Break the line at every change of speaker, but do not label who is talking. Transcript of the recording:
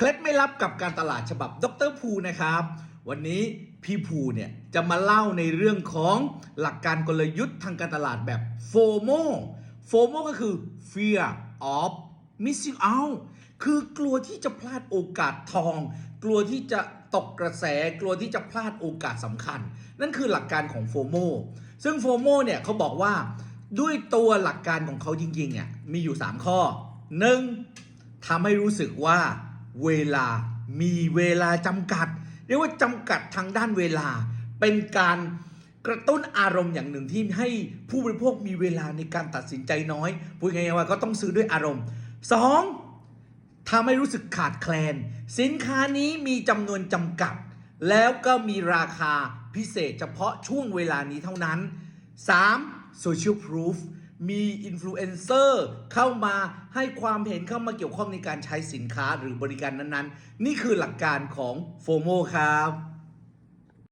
เคล็ดไม่ลับกับการตลาดฉบับดรภูนะครับ วันนี้พี่ภูเนี่ยจะมาเล่าในเรื่องของหลักการกลยุทธ์ทางการตลาดแบบ FOMO FOMO ก็คือ fear of missing out คือกลัวที่จะพลาดโอกาสทอง กลัวที่จะตกกระแส กลัวที่จะพลาดโอกาสสำคัญ นั่นคือหลักการของ FOMO ซึ่ง FOMO เนี่ยเขาบอกว่าด้วยตัวหลักการของเขาจริงๆอะมีอยู่ 3 ข้อ 1. ทำให้รู้สึกว่า เวลามีเวลาจำกัด เรียกว่าจำกัดทางด้านเวลา เป็นการกระตุ้นอารมณ์อย่างหนึ่งที่ให้ผู้บริโภคมีเวลาในการตัดสินใจน้อยพูดง่ายๆว่าก็ต้องซื้อด้วยอารมณ์ 2. ทำให้รู้สึกขาดแคลน สินค้านี้มีจำนวนจำกัด แล้วก็มีราคาพิเศษเฉพาะช่วงเวลานี้เท่านั้น 3. Social Proof มีอินฟลูเอนเซอร์เข้ามาให้ความเห็นเข้ามาเกี่ยวข้องในการใช้สินค้าหรือบริการนั้นๆ นี่คือหลักการของโฟโมครับ